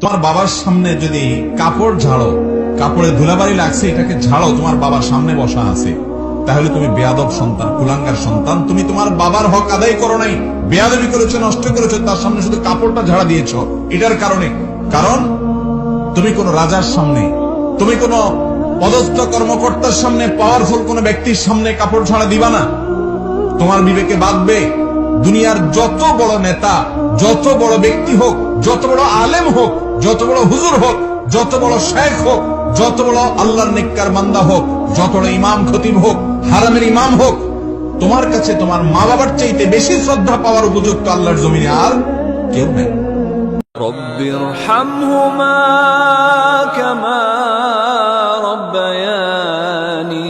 তোমার বাবার সামনে যদি কাপড় ঝাড়ো, কাপড়ে ধুলাবাড়ি লাগছে, এটাকে ঝাড়ো, তোমার বাবার সামনে বসা আছে। তাহলে তুমি বেয়াদব সন্তান, কুলাঙ্গার সন্তান। তুমি তোমার বাবার হক আদায় করো নাই, বেয়াদবি করেছ, নষ্ট করেছ, তার সামনে শুধু কাপড়টা ঝাড়া দিয়েছ। এটার কারণে। কারণ, তুমি কোন রাজার সামনে, তুমি কোন পদস্থ কর্মকর্তার সামনে পাওয়ারফুল কোন ব্যক্তির সামনে কাপড় ছাড়া দিবা না। তোমার বিবেকে বাঁধবে, দুনিয়ার যত বড় নেতা, যত বড় ব্যক্তি হোক যত বড় আলেম হোক, যত বড় হুজুর হোক, যত বড় শেখ হোক, যত বড় আল্লাহর নিকার মান্দা হোক, যত বড় ইমাম খতিব হোক, হারামের ইমাম হোক, তোমার কাছে তোমার মা বাবার চাইতে বেশি শ্রদ্ধা পাওয়ার উপযুক্ত আল্লাহর জমিনে আর কেউ নেই। رب ارحمهما كما ربياني